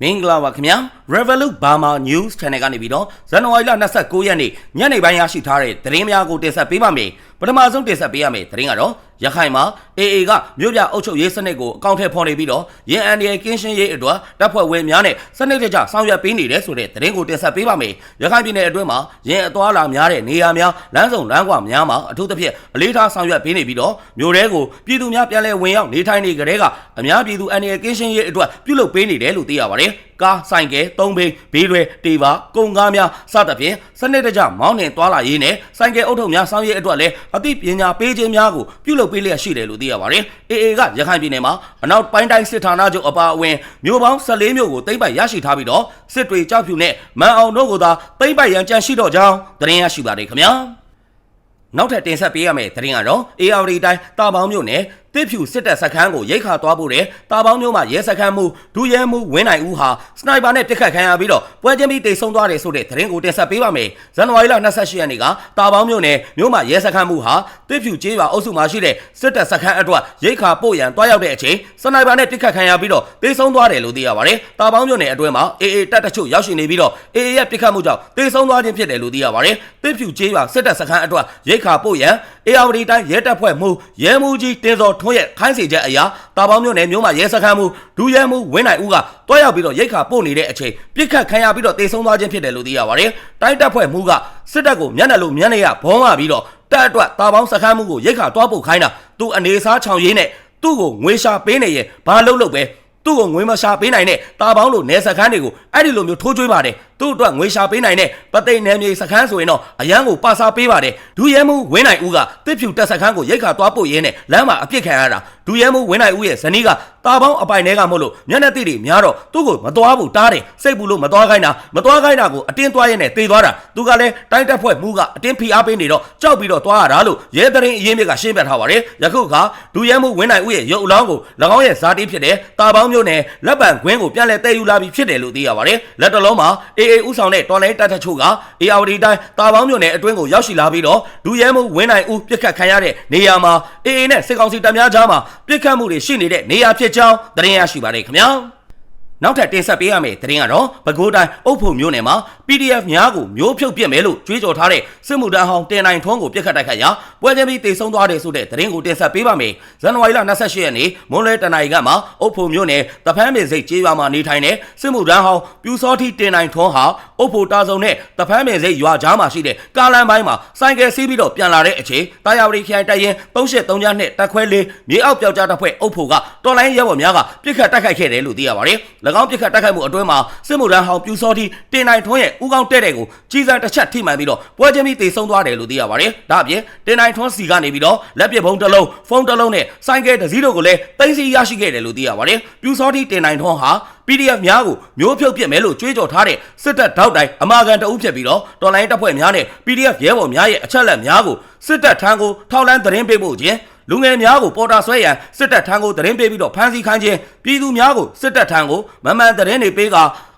မင်္ဂလာပါခင်ဗျာ Revolut Burma News Channel ကနေပြီးတော့ဇန်နဝါရီလ29ရက်နေ့ညနေပိုင်းရရှိထားတဲ့သတင်းများကိုတင်ဆက်ပေးပါမယ်ပထမဆုံးတင်ဆက်ပေးရမယ့်သတင်းကတော့ရခိုင်မှာ AA ကမြို့ပြအုပ်ချုပ်ရေးစနစ်ကိုအကောင့်ထဲဖော်နေပြီးတော့ရန်အန်ဒီကင်းရှင်းရေးအတွက်တပ်ဖွဲ့ဝင်များနဲ့စနစ်တကျဆောင်ရွက်ပေးနေတယ်ဆိုတဲ့သတင်းကိုတင်ဆက်ပေးပါမယ်ရခိုင်ပြည်နယ်အတွင်းမှာရန်အသွားလာများတဲ့နေရာများလမ်းစုံလမ်းကွာများမှာအထူးသဖြင့်အလေးထားဆောင်ရွက်ပေးနေပြီးတော့မြို့တဲကိုပြည်သူများပြန်လည်ဝင်ရောက်နေထိုင်နေကြတဲ့ကအများပြည်သူအန်ဒီကင်းရှင်းရေးအတွက်ပြုလုပ်ပေးနေတယ်လို့သိရပါတယ် ကားဆိုင်ကဲသုံးဘိန်းဘေးရွယ်တေပါကုန်ကားများစသဖြင့်စနစ်တကျမောင်းနှင်သွားလာရေးနဲ့ဆိုင်ကဲအုပ်ထုပ်များဆောင်ရွက်အတွက်လည်းအသိပညာပေးခြင်းများကိုပြုလုပ်ပေးလျက်ရှိတယ်လို့သိရပါတယ်။ AA ကရခိုင်ပြည်နယ်မှာအနောက်ပိုင်းတိုင်းစစ်ဌာနချုပ်အပါအဝင်မြို့ပေါင်း14မြို့ကိုသိမ်းပိုက်ရရှိထားပြီးတော့စစ်တွေကြောက်ဖြူနဲ့မန်အောင်တို့ကိုသာသိမ်းပိုက်ရန်ကြံရှိတော့ကြောင်းသတင်းရရှိပါတယ်ခင်ဗျာ။နောက်ထပ်တင်ဆက်ပေးရမယ့်သတင်းကတော့ AR တိုင်းတာပေါင်းမြို့နယ်တစ်ဖြူစစ်တပ်စခန်းကိုရိတ်ခါသွားဖို့တဲ့တာပေါင်းမျိုးမှာရဲစခန်းမှုဒူရဲမှုဝင်းနိုင်ဦးဟာစနိုက်ပါနဲ့ပစ်ခတ်ခံရပြီးတော့ပွဲချင်းပြီးတိတ်ဆုံးသွားတယ်ဆိုတဲ့သတင်းကိုတင်ဆက်ပေးပါမယ်။ဇန်နဝါရီလ28ရက်နေ့ကတာပေါင်းမျိုးနယ်မြို့မှာရဲစခန်းမှုဟာတစ်ဖြူကျေးရွာအုပ်စုမှာရှိတဲ့စစ်တပ်စခန်းအတွက်ရိတ်ခါပို့ရန်တွားရောက်တဲ့အချိန်စနိုက်ပါနဲ့ပစ်ခတ်ခံရပြီးတော့တိတ်ဆုံးသွားတယ်လို့သိရပါတယ်။တာပေါင်းမျိုးနယ်အတွင်းမှာ AA တပ်တချို့ရောက်ရှိနေပြီးတော့ AA ရဲ့ပစ်ခတ်မှုကြောင့်တိတ်ဆုံးသွားခြင်းဖြစ်တယ်လို့သိရပါတယ်။တစ်ဖြူကျေးရွာစစ်တပ်စခန်းအတွက်ရိတ်ခါပို့ရန် AR တိုင်းရဲတပ်ဖွဲ့မှုရဲမှုကြီးတင်စော်ထွန်းရဲ့ခိုင်းစေချက်အရာတာပေါင်းမြို့နယ်မြို့မှာရဲစခန်းမှုဒူရဲမှုဝင်းနိုင်ဦးကတွားရောက်ပြီးတော့ရိတ်ခါပို့နေတဲ့အချိန်ပြစ်ခတ်ခံရပြီးတော့တေဆုံးသွားခြင်းဖြစ်တယ်လို့သိရပါတယ်။တိုင်းတပ်ဖွဲ့မှုကစစ်တပ်ကိုမျက်နှာလိုမျက်နှာရဘောင်းလာပြီးတော့တပ်အတွက်တာပေါင်းစခန်းမှုကိုရိတ်ခါတွားပို့ခိုင်းတာသူအနေစားချောင်ရင်းနဲ့သူ့ကိုငွေရှာပေးနေရဲ့ဘာလို့လို့ပဲသူ့ကိုငွေမရှာပေးနိုင်တဲ့တာပေါင်းလိုနယ်စခန်းတွေကိုအဲ့ဒီလိုမျိုးထိုးကျွေးပါတယ် သူ့အတွက်ငွေရှာပေးနိုင်တဲ့ပသိမ်နယ်မြေစခန်းဆိုရင်တော့အရန်ကိုပါစာပေးပါတယ်ဒူရဲမှုဝင်းနိုင်ဦးကတစ်ဖြူတက်စခန်းကိုရိတ်ခါသွားပို့ရင်းနဲ့လမ်းမှာအပြစ်ခံရတာဒူရဲမှုဝင်းနိုင်ဦးရဲ့ဇနီးက တာပေါင်းအပိုင်ထဲကမို့လို့မျက်နှာတိတွေများတော့သူ့ကိုမသွားဘူးတားတယ်စိတ်ဘူးလို့မသွားခိုင်းတာမသွားခိုင်းတာကိုအတင်းသွားရင်းနဲ့တေသွားတာသူကလည်းတိုင်းတက်ဖွဲ့မှုကအတင်းဖိအားပေးနေတော့ကြောက်ပြီးတော့သွားရတာလို့ရဲတရင်အရင်မြစ်ကရှင်းပြထားပါတယ်ယခုခါဒူရဲမှုဝင်းနိုင်ဦးရဲ့ရုပ်အလောင်းကို၎င်းရဲ့ဇာတိဖြစ်တဲ့တာပေါင်းမျိုးနဲ့လက်ပံခွင်းကိုပြန်လဲတဲယူလာပြီးဖြစ်တယ်လို့သိရပါတယ်လက်တလုံးမှာအေအေဥဆောင်တဲ့တော်လိုင်းတပ်ထချို့ကအေအာဝတီတိုင်းတာပေါင်းမျိုးနဲ့အတွင်းကိုရောက်ရှိလာပြီးတော့ဒူရဲမှုဝင်းနိုင်ဦးပြစ်ခတ်ခံရတဲ့နေရာမှာအေအေနဲ့စစ်ကောင်စီတပ်များကြားမှာပြစ်ခတ်မှုတွေရှိနေတဲ့နေရာဖြစ်ကြောင်းသတင်းရရှိပါတယ်ခင်ဗျာနောက်ထပ်တင်ဆက်ပေးရမယ့်သတင်းကတော့ပဲခူးတိုင်းအုပ်ဖို့မြို့နယ်မှာ PDF များကိုမျိုးဖြုတ်ပြစ်မယ်လို့ကြွေးကြော်ထားတဲ့စစ်မှုထမ်းဟောင်းတင်နိုင်ထွန်းကိုပြစ်ခတ်တိုက်ခိုက်ရာပွဲချင်းပြီးတေဆုံးသွားတယ်ဆိုတဲ့သတင်းကိုတင်ဆက်ပေးပါမယ်။ဇန်နဝါရီလ28ရက်နေ့မွန်းလွဲတနင်္လာရီကမှအုပ်ဖို့မြို့နယ်တဖန်းပင်စိတ်ကျေးရွာမှာနေထိုင်တဲ့စစ်မှုထမ်းဟောင်းပြူစောတိတင်နိုင်ထွန်းဟာ အုပ်ဖို့တာစုံနဲ့တဖန်းပင်စိတ်ရွာကြားမှာရှိတဲ့ကားလမ်းပိုင်းမှာစိုက်ကယ်စီးပြီးတော့ပြန်လာတဲ့အချိန်တာယာဝတီခရိုင်တပ်ရင်း373ညနဲ့တက်ခွဲလေးမြေအောက်ပြောက်ကြားတပ်ဖွဲ့အုပ်ဖို့ကတော်လိုင်းရဲဘော်များကပြစ်ခတ်တိုက်ခိုက်ခဲ့တယ်လို့သိရပါတယ်။၎င်းပြစ်ခတ်တိုက်ခိုက်မှုအတွင်းမှာစစ်မှုထမ်းဟောင်းပြူစောတိတင်နိုင်ထွန်းရဲ့ဦးကောင်းတဲ့တဲ့ကိုကြီးစားတစ်ချက်ထိမှန်ပြီးတော့ပွဲချင်းပြီးတေဆုံးသွားတယ်လို့သိရပါတယ်။ဒါအပြင်တင်နိုင်ထွန်းစီကနေပြီးတော့လက်ပစ်ဘုံတစ်လုံးဖုန်းတစ်လုံးနဲ့စိုင်းကဲတစ်စီးတို့ကိုလည်းတင်စီရရှိခဲ့တယ်လို့သိရပါတယ်။ပြူစောတိတင်နိုင်ထွန်းဟာ PDF များကိုမျိုးဖြုတ်ပြစ်မယ်လို့ကြွေးကြော်ထားတဲ့စစ်တပ်ထောက်တိုင်အမာကန်တအုပ်ဖြစ်ပြီးတော့တော်လိုင်းတပ်ဖွဲ့များနဲ့ PDF ရဲဘော်များရဲ့အချက်လက်များကိုစစ်တပ်ထမ်းကိုထောက်လန်းသတင်းပေးဖို့ခြင်းလူငယ်များကိုပေါ်တာဆွဲရန်စစ်တပ်ထမ်းကိုသတင်းပေးပြီးတော့ဖမ်းဆီးခိုင်းခြင်းပြည်သူများကိုစစ်တပ်ထမ်းကိုမမှန်သတင်းတွေပေးက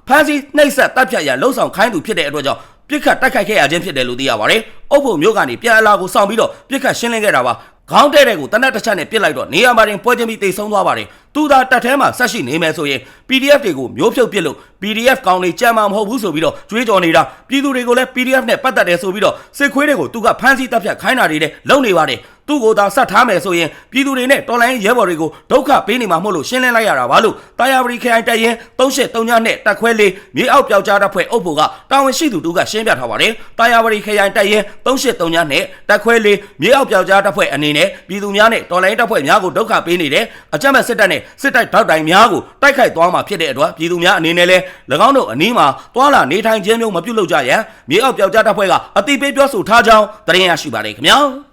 ဖမ်းဆီးနှိပ်စက်တပ်ဖြတ်ရန်လှုံ့ဆော်ခိုင်းသူဖြစ်တဲ့အတွက်ကြောင့်ပြစ်ခတ်တိုက်ခိုက်ခဲ့ရခြင်းဖြစ်တယ်လို့သိရပါတယ်။အုပ်ဖို့မျိုးကနေပြန်အလာကိုစောင့်ပြီးတော့ပြစ်ခတ်ရှင်းလင်းခဲ့တာပါ။ခေါင်းတဲ့တဲ့ကိုတနက်တစ်ချက်နဲ့ပြစ်လိုက်တော့နေရာမှာတင်ပွဲချင်းပြီးတိတ်ဆုံးသွားပါတယ်။ သူသာတက်ထဲမှာဆက်ရှိနေမယ်ဆိုရင် PDF တွေကိုမျိုးဖြုတ်ပစ်လို့ PDF ကောင်းတွေကြံမှာမဟုတ်ဘူးဆိုပြီးတော့ကြွေးကြော်နေတာပြည်သူတွေကိုလည်း PDF နဲ့ပတ်သက်တယ်ဆိုပြီးတော့စစ်ခွေးတွေကိုသူကဖမ်းဆီးတပ်ဖြတ်ခိုင်းတာတွေနဲ့လုံနေပါတယ် သူ့ကိုသာဆက်ထားမယ်ဆိုရင်ပြည်သူတွေနဲ့တော်လိုင်းရဲဘော်တွေကိုဒုက္ခပေးနေမှာမဟုတ်လို့ရှင်းလင်းလိုက်ရတာပါလို့တာယာပရီခရိုင်တရင်383ညနဲ့တက်ခွဲလေးမြေအောက်ပြောက်ကြားတပ်ဖွဲ့အုပ်ဖို့ကတာဝန်ရှိသူတို့ကရှင်းပြထားပါတယ်တာယာပရီခရိုင်တရင်383ညနဲ့တက်ခွဲလေးမြေအောက်ပြောက်ကြားတပ်ဖွဲ့အနေနဲ့ပြည်သူများနဲ့တော်လိုင်းတပ်ဖွဲ့များကိုဒုက္ခပေးနေတဲ့အကြမ်းမဲ့စစ်တပ်နဲ့စစ်တိုက်ထောက်တိုင်များကိုတိုက်ခိုက်သွားမှာဖြစ်တဲ့အတွက်ပြည်သူများအနေနဲ့လည်း၎င်းတို့အနည်းမှာတွာလာနေထိုင်ခြင်းမျိုးမပြုလုပ်ကြရန်မြေအောက်ပြောက်ကြားတပ်ဖွဲ့ကအတိပေးပြောဆိုထားကြောင်းသတင်းရရှိပါတယ်ခင်ဗျာ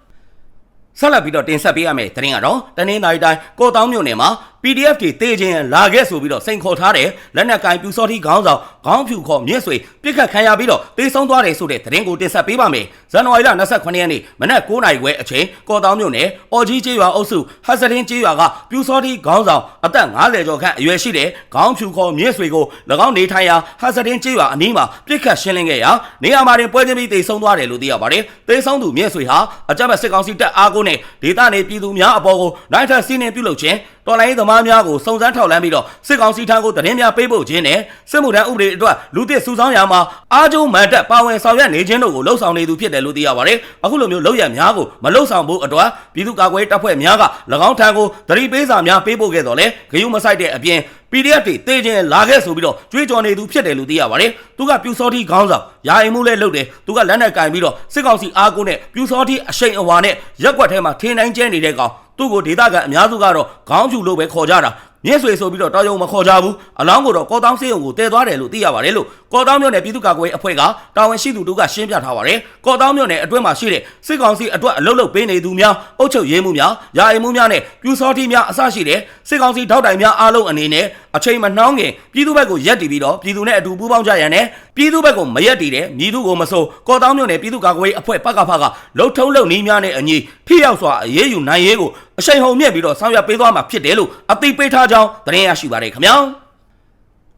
ဆက်လက်ပြီးတော့တင်ဆက်ပေးရမယ့်သတင်းကတော့တနင်္သာရီတိုင်းကော့တောင်းမြို့နယ်မှာ PDF တွေတေးခြင်းလာခဲ့ဆိုပြီးတော့စိန်ခေါ်ထားတဲ့လက်နက်ကင်ပြူစောတိခေါင်းဆောင်ခေါင်းဖြူခေါ်မြင့်ဆွေပြစ်ခတ်ခံရပြီးတော့တေးဆုံးသွားတယ်ဆိုတဲ့သတင်းကိုတင်ဆက်ပေးပါမယ်။ဇန်နဝါရီလ28ရက်နေ့မနက်9:00နာရီခွဲအချိန်ကော့တောင်းမြို့နယ်အော်ကြီးကျေးရွာအုပ်စုဟတ်စတင်းကျေးရွာကပြူစောတိခေါင်းဆောင်အသက်50ကျော်ခန့်အရွယ်ရှိတဲ့ခေါင်းဖြူခေါ်မြင့်ဆွေကို၎င်းနေထိုင်ရာဟတ်စတင်းကျေးရွာအနီးမှာပြစ်ခတ်ရှင်းလင်းခဲ့ရာနေရာမှာတင်ပွဲချင်းပြီးတေဆုံးသွားတယ်လို့သိရပါတယ်။တေဆုံးသူမြင့်ဆွေဟာအကြမ်းဖက်စစ်ကောင်စီတပ်အားကိုနဲ့ဒေသနေပြည်သူများအပေါ်ကိုနိုင်ထက်စီးနှင်ပြုလုပ်ခြင်း တော်လိုင်းသမားများကိုစုံစမ်းထောက်လှမ်းပြီးတော့စစ်ကောင်စီထံကိုသတင်းများပေးပို့ခြင်းနဲ့စစ်မှုထမ်းဥပဒေအတွက်လူသစ်စုဆောင်းရာမှာအားကျုံမှန်တက်ပါဝင်ဆောင်ရွက်နေခြင်းတို့ကိုလှုံ့ဆော်နေသူဖြစ်တယ်လို့သိရပါတယ်အခုလိုမျိုးလောက်ရများကိုမလှုံ့ဆော်ဖို့အတွက်ပြည်သူ့ကာကွယ်ရေးတပ်ဖွဲ့များက၎င်းထံကိုသတိပေးစာများပေးပို့ခဲ့တော့လေဂယုမဆိုင်တဲ့အပြင် PDF တွေတေးခြင်းလာခဲ့ဆိုပြီးတော့ကြွေးကြော်နေသူဖြစ်တယ်လို့သိရပါတယ်။သူကပြူစောတိခေါင်းဆောင်ယာယီမှုလည်းလုပ်တယ်။သူကလက်နက်ကင်ပြီးတော့စစ်ကောင်စီအားကိုနဲ့ပြူစောတိအရှိန်အဝါနဲ့ရက်ွက်ထဲမှာထင်းတိုင်းကျဲနေတဲ့ကောင် သူ့ကိုဒေသခံအများစုကတော့ခေါင်းဖြူလို့ပဲခေါ်ကြတာ။မြင့်ဆွေဆိုပြီးတော့တော်ရုံမခေါ်ကြဘူး။အလောင်းကိုတော့ကောတောင်းစေးုံကိုတည်သွားတယ်လို့သိရပါတယ်လို့ကောတောင်းမြို့နယ်ပြည်သူ့ကာကွယ်ရေးအဖွဲ့ကတာဝန်ရှိသူတို့ကရှင်းပြထားပါတယ်။ကောတောင်းမြို့နယ်အတွင်းမှာရှိတဲ့စစ်ကောင်စီအတွက်အလုတ်လုတ်ပေးနေသူများအုပ်ချုပ်ရေးမှုများယာယီမှုများနဲ့ပြူစောတိများအစရှိတဲ့စစ်ကောင်စီထောက်တိုင်များအားလုံးအနေနဲ့အချိန်မနှောင်းခင်ပြည်သူ့ဘက်ကိုရက်တည်ပြီးတော့ပြည်သူနဲ့အတူပူးပေါင်းကြရန်နဲ့ပြည်သူ့ဘက်ကိုမရက်တည်တဲ့မြည်သူကိုမဆိုကောတောင်းမြို့နယ်ပြည်သူ့ကာကွယ်ရေးအဖွဲ့ပကဖကလှုပ်ထုံးလှုပ်နီးများနဲ့အညီဖိရောက်စွာအရေးယူနိုင်ရေးကို အရှိန်ဟုန်မြင့်ပြီးတော့ဆောင်ရွက်ပေးသွားမှာဖြစ်တယ်လို့အသိပေးထားကြောင်းသတင်းရရှိပါတယ်ခင်ဗျာ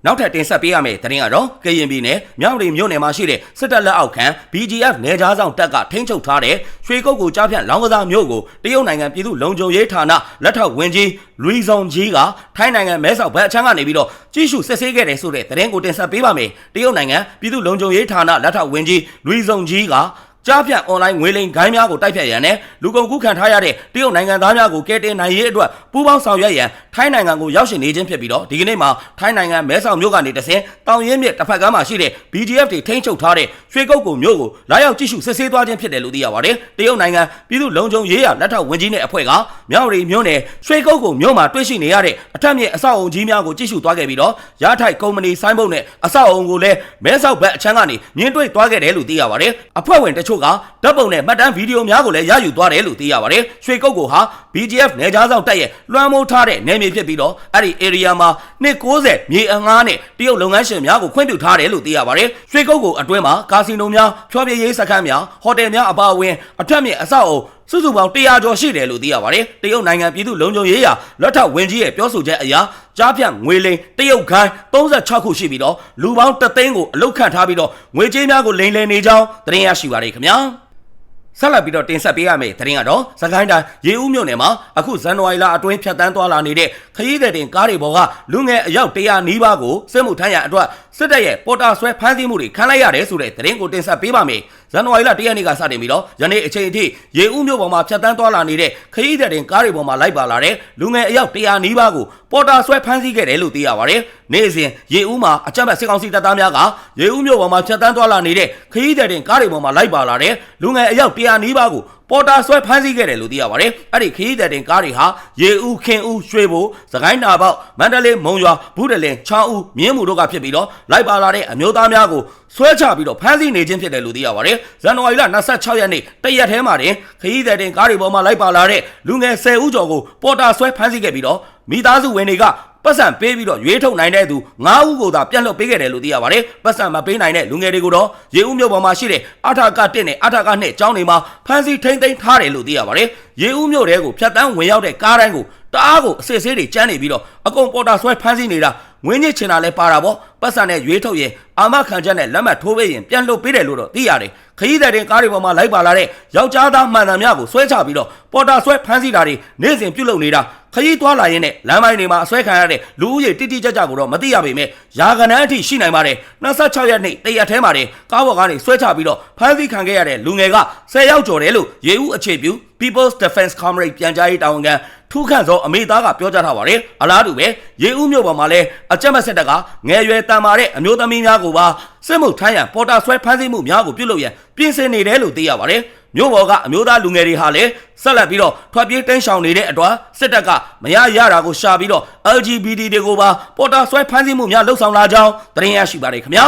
နောက်ထပ်တင်ဆက်ပေးရမယ့်သတင်းကတော့ကရင်ပြည်နယ်မြောက်ရီမြို့နယ်မှာရှိတဲ့စစ်တပ်လက်အောက်ခံ BGF နယ်ကြားဆောင်တပ်ကထိန်းချုပ်ထားတဲ့ရွှေကုတ်ကိုကြားဖြတ်လောင်းကစားမြို့ကိုတရုတ်နိုင်ငံပြည်သူ့လုံခြုံရေးဌာနလက်ထောက်ဝန်ကြီးလူီဇုံကြီးကထိုင်းနိုင်ငံမဲဆောက်ဘက်အချမ်းကနေပြီးတော့ကြီးစုစစ်ဆေးခဲ့တယ်ဆိုတဲ့သတင်းကိုတင်ဆက်ပေးပါမယ်တရုတ်နိုင်ငံပြည်သူ့လုံခြုံရေးဌာနလက်ထောက်ဝန်ကြီးလူီဇုံကြီးက ကြားဖြတ်အွန်လိုင်းငွေလိမ်ဂိုင်းများကိုတိုက်ဖြတ်ရန်နဲ့လူကုန်ကူးခံထားရတဲ့တရုတ်နိုင်ငံသားများကိုကယ်တင်နိုင်ရေးအတွက်ပူးပေါင်းဆောင်ရွက်ရန်ထိုင်းနိုင်ငံကိုရောက်ရှိနေခြင်းဖြစ်ပြီးတော့ဒီကနေ့မှာထိုင်းနိုင်ငံမဲဆောက်မြို့ကနေတဆင်တောင်ရင်းမြစ်တစ်ဖက်ကမ်းမှာရှိတဲ့ BGF တွေထိန်းချုပ်ထားတဲ့ရွှေကုတ်ကုံမြို့ကိုလာရောက်ကြည့်ရှုစစ်ဆေးသွားခြင်းဖြစ်တယ်လို့သိရပါတယ်။တရုတ်နိုင်ငံပြည်သူ့လုံခြုံရေးရလက်ထောက်ဝန်ကြီးနဲ့အဖွဲ့ကမြောက်ရီမြို့နယ်ရွှေကုတ်ကုံမြို့မှာတွေ့ရှိနေရတဲ့အထက်မြင့်အဆောက်အုံကြီးများကိုကြည့်ရှုသွားခဲ့ပြီးတော့ရထိုက်ကုမ္ပဏီဆိုင်းဘုတ်နဲ့အဆောက်အုံကိုလည်းမဲဆောက်ဘက်အချမ်းကနေမြင်တွေ့သွားခဲ့တယ်လို့သိရပါတယ်။အဖွဲ့ဝင်တချို့ကဓာတ်ပုံနဲ့မှတ်တမ်းဗီဒီယိုများကိုလည်းရယူသွားတယ်လို့သိရပါတယ်။ရွှေကုတ်ကိုဟာ BGF နယ်ကြားဆောင်တပ်ရဲ့လွှမ်းမိုးထားတဲ့နယ်မြေဖြစ်ပြီးတော့အဲ့ဒီ area မှာနှစ်90မြေအငှားနဲ့တရုတ်လုပ်ငန်းရှင်များကိုခွင့်ပြုထားတယ်လို့သိရပါတယ်။ရွှေကုတ်ကိုအတွင်းမှာကာစီနိုများဖျော်ဖြေရေးစခန်းများဟိုတယ်များအပါအဝင်အထက်မြင့်အဆောက်အုံစုစုပေါင်း100ကျော်ရှိတယ်လို့သိရပါတယ်။တရုတ်နိုင်ငံပြည်သူ့လုံခြုံရေးရာလက်ထောက်ဝန်ကြီးရဲ့ပြောဆိုချက်အရ ကြားဖြတ်ငွေလိမ်တရုတ်ခိုင်း36ခုရှိပြီးတော့လူပေါင်း3သိန်းကိုအလုတ်ခန့်ထားပြီးတော့ငွေကြေးများကိုလိမ်လည်နေကြောင်းသတင်းရရှိပါရခင်ဗျာ။ဆက်လက်ပြီးတော့တင်ဆက်ပေးရမယ့်သတင်းကတော့စကိုင်းတိုင်းရေဦးမြို့နယ်မှာအခုဇန်နဝါရီလအတွင်းဖြတ်တန်းသွားလာနေတဲ့ခရီးသည်တင်ကားတွေပေါ်ကလူငယ်အယောက်100နီးပါးကိုစစ်မှုထမ်းရန်အတွက်စစ်တပ်ရဲ့ပေါ်တာဆွဲဖမ်းဆီးမှုတွေခံလိုက်ရတယ်ဆိုတဲ့သတင်းကိုတင်ဆက်ပေးပါမယ်။ဇန်နဝါရီလ1ရက်နေ့ကစတင်ပြီးတော့ယနေ့အချိန်အထိရေဦးမြို့ပေါ်မှာဖြတ်တန်းသွားလာနေတဲ့ခရီးသည်တင်ကားတွေပေါ်မှာလိုက်ပါလာတဲ့လူငယ်အယောက်100နီးပါးကိုပေါ်တာဆွဲဖမ်းဆီးခဲ့တယ်လို့သိရပါတယ်။နေ့စဉ်ရေဦးမှာအကြမ်းဖက်စစ်ကောင်စီတပ်သားများကရေဦးမြို့ပေါ်မှာဖြတ်တန်းသွားလာနေတဲ့ခရီးသည်တင်ကားတွေပေါ်မှာလိုက်ပါလာတဲ့လူငယ်အယောက်100နီးပါးကို ပေါ်တာဆွဲဖမ်းဆီးခဲ့တယ်လို့သိရပါတယ်။အဲ့ဒီခရီးသည်တင်ကားတွေဟာရေဦးခင်ဦးရွှေဘိုစကိုင်းနာပေါက်မန္တလေးမုံရွာဘူးတလင်ချောင်းဦးမြင်းမူတို့ကဖြစ်ပြီးတော့လိုက်ပါလာတဲ့အမျိုးသားများကိုဆွဲချပြီးတော့ဖမ်းဆီးနေခြင်းဖြစ်တယ်လို့သိရပါတယ်။ဇန်နဝါရီလ26ရက်နေ့တရက်ထဲမှာတင်ခရီးသည်တင်ကားတွေပေါ်မှာလိုက်ပါလာတဲ့လူငယ်10ဦးကျော်ကိုပေါ်တာဆွဲဖမ်းဆီးခဲ့ပြီးတော့မိသားစုဝင်တွေက ပတ်စံပေးပြီးတော့ရွေးထုတ်နိုင်တဲ့သူ9ဦးကိုသာပြတ်လွတ်ပေးခဲ့တယ်လို့သိရပါတယ်။ပတ်စံမပေးနိုင်တဲ့လူငယ်တွေကိုတော့ရေဦးမြို့ပေါ်မှာရှိတဲ့အထာက1နဲ့အထာက2ကျောင်းတွေမှာဖမ်းဆီးထိန်းသိမ်းထားတယ်လို့သိရပါတယ်။ရေဦးမြို့တဲကိုဖြတ်တန်းဝင်ရောက်တဲ့ကားတိုင်းကိုတအားကိုအစစ်ဆေးတွေကျန်းနေပြီးတော့အကုန်ပေါ်တာဆွဲဖမ်းဆီးနေတာ ငွေညစ်ချင်တာလဲပါတာပေါ့ပတ်စံနဲ့ရွေးထုတ်ရင်အာမခံချက်နဲ့လက်မှတ်ထိုးပေးရင်ပြန်လွတ်ပေးတယ်လို့တော့သိရတယ်ခရီးသည်တင်ကားတွေပေါ်မှာလိုက်ပါလာတဲ့ယောက်ျားသားမှန်တယ်များကိုဆွဲချပြီးတော့ပေါ်တာဆွဲဖမ်းဆီးတာတွေနေ့စဉ်ပြုလုပ်နေတာခရီးသွားလာရင်းနဲ့လမ်းပိုင်းတွေမှာအဆွဲခံရတဲ့လူဦးရေတိတိကျကျကိုတော့မသိရပေမဲ့ယာကနန်းအထိရှိနိုင်ပါတယ်26ရက်နေ့တရက်ထဲမှာတင်ကားပေါ်ကနေဆွဲချပြီးတော့ဖမ်းဆီးခံခဲ့ရတဲ့လူငယ်က10ယောက်ကျော်တယ်လို့ရေဦးအခြေပြု People's Defense Comrade ပြန်ကြားရေးတာဝန်ခံ ထူးခန့်သောအမေသားကပြောကြားထားပါတယ်အလားတူပဲရေဦးမြို့ပေါ်မှာလည်းအကြက်မက်ဆက်တက်ကငယ်ရွယ်တန်မာတဲ့အမျိုးသမီးများကိုပါစစ်မှုထမ်းရန်ပေါ်တာဆွဲဖမ်းဆီးမှုများကိုပြုလုပ်ရန်ပြင်ဆင်နေတယ်လို့သိရပါတယ်မြို့ပေါ်ကအမျိုးသားလူငယ်တွေဟာလည်းဆက်လက်ပြီးတော့ထွက်ပြေးတိမ်းရှောင်နေတဲ့အတွက်စစ်တပ်ကမရရတာကိုရှာပြီးတော့ LGBT တွေကိုပါပေါ်တာဆွဲဖမ်းဆီးမှုများလှုပ်ဆောင်လာကြောင်းသတင်းရရှိပါတယ်ခင်ဗျာ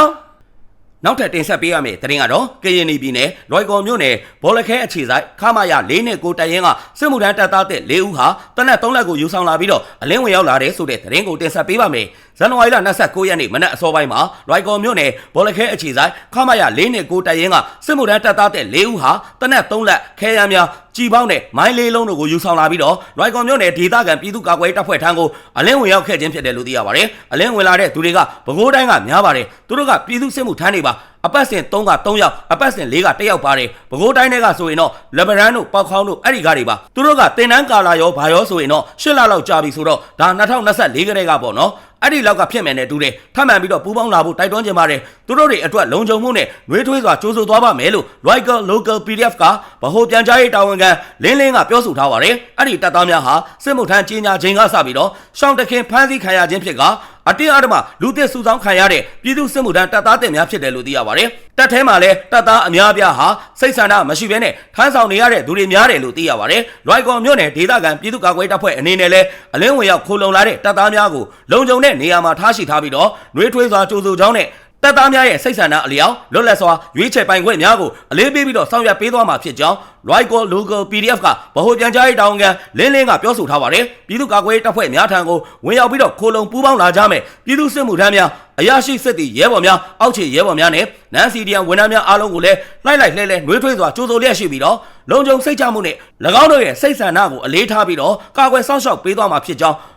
နောက်ထပ်တင်ဆက်ပေးရမယ့်သတင်းကတော့ကရင်ပြည်နယ်လွိုင်ကော်မြို့နယ်ဘောလခဲအခြေဆိုင်ခမာရ၄နဲ့ကိုတရင်ကစစ်မှုထမ်းတပ်သားတဲ့၄ဦးဟာတနက်၃လက်ကိုယူဆောင်လာပြီးတော့အလင်းဝင်ရောက်လာတဲ့ဆိုတဲ့သတင်းကိုတင်ဆက်ပေးပါမယ်။ဇန်နဝါရီလ29ရက်နေ့မနက်အစောပိုင်းမှာလွိုင်ကော်မြို့နယ်ဘောလခဲအခြေဆိုင်ခမာရ၄နဲ့ကိုတရင်ကစစ်မှုထမ်းတပ်သားတဲ့၄ဦးဟာတနက်၃လက်ခဲရမ်းများကြည်ပေါင်းနဲ့မိုင်းလေးလုံးတို့ကိုယူဆောင်လာပြီးတော့လွိုင်ကော်မြို့နယ်ဒေသခံပြည်သူ့ကာကွယ်ရေးတပ်ဖွဲ့ထံကိုအလင်းဝင်ရောက်ခဲ့ခြင်းဖြစ်တယ်လို့သိရပါတယ်။အလင်းဝင်လာတဲ့သူတွေကပဲခူးတိုင်းကများပါတယ်။သူတို့ကပြည်သူ့စစ်မှုထမ်းတွေပါအပတ်စဉ်3က3ယောက်အပတ်စဉ်4က1ယောက်ပါတယ်ပဲခူးတိုင်းတွေကဆိုရင်တော့လဘရန်တို့ပေါက်ခေါင်းတို့အဲ့ဒီကားတွေပါသူတို့ကတင်တန်းကာလာရောဘာရောဆိုရင်တော့8လလောက်ကြာပြီဆိုတော့ဒါ2024ကတည်းကပေါ့နော် အဲ့ဒီလောက်ကဖြစ်မယ်နဲ့တူတယ်ထပ်မံပြီးတော့ပူးပေါင်းလာဖို့တိုက်တွန်းကြပါတယ်သူတို့တွေအတွက်လုံခြုံမှုနဲ့နှွေးထွေးစွာကြိုးဆိုသွားပါမယ်လို့ Local Local PDF ကဗဟိုပြန်ကြားရေးတာဝန်ခံလင်းလင်းကပြောဆိုထားပါတယ်အဲ့ဒီတပ်သားများဟာစစ်မှုထမ်းကြီးညာခြင်းကစပြီးတော့ရှောင်းတခင်ဖမ်းဆီးခံရခြင်းဖြစ်ကအတင်းအဓမ္မလူသစ်စုဆောင်းခံရတဲ့ပြည်သူစစ်မှုထမ်းတပ်သားတင်များဖြစ်တယ်လို့သိရပါတယ်တပ်ထဲမှာလည်းတပ်သားအများအပြားဟာစိတ်ဆန္ဒမရှိဘဲနဲ့ထမ်းဆောင်နေရတဲ့သူတွေများတယ်လို့သိရပါတယ်လွိုက်ကော်မြို့နယ်ဒေသခံပြည်သူ့ကာကွယ်တပ်ဖွဲ့အနေနဲ့လည်းအလင်းဝင်ရောက်ခိုးလုံလာတဲ့တပ်သားများကိုလုံခြုံတဲ့နေရာမှာထားရှိထားပြီးတော့နှွေးထွေးစွာကြိုးဆိုကြောင်းနဲ့တပ်သားများရဲ့စိတ်ဆန္ဒအလျောက်လွတ်လပ်စွာရွေးချယ်ပိုင်ခွင့်များကိုအလေးပေးပြီးတော့ဆောင်ရွက်ပေးသွားမှာဖြစ်ကြောင်း Loico Local PDF ကဗဟိုပြန်ကြားရေးတာဝန်ခံလင်းလင်းကပြောဆိုထားပါတယ်ပြည်သူ့ကာကွယ်ရေးတပ်ဖွဲ့များထံကိုဝင်ရောက်ပြီးတော့ခိုလုံပူးပေါင်းလာကြမယ်ပြည်သူစစ်မှုထမ်းများအရာရှိစစ်တီရဲဘော်များအောက်ခြေရဲဘော်များနဲ့နန်စီဒီယန်ဝန်ထမ်းများအားလုံးကိုလည်းလိုက်လိုက်လှဲလှဲနှွေးထွေးစွာကြိုးစိုးလျက်ရှိပြီးတော့လုံခြုံစိတ်ချမှုနဲ့၎င်းတို့ရဲ့စိတ်ဆန္ဒကိုအလေးထားပြီးတော့ကာကွယ်စောင့်ရှောက်ပေးသွားမှာဖြစ်ကြောင်း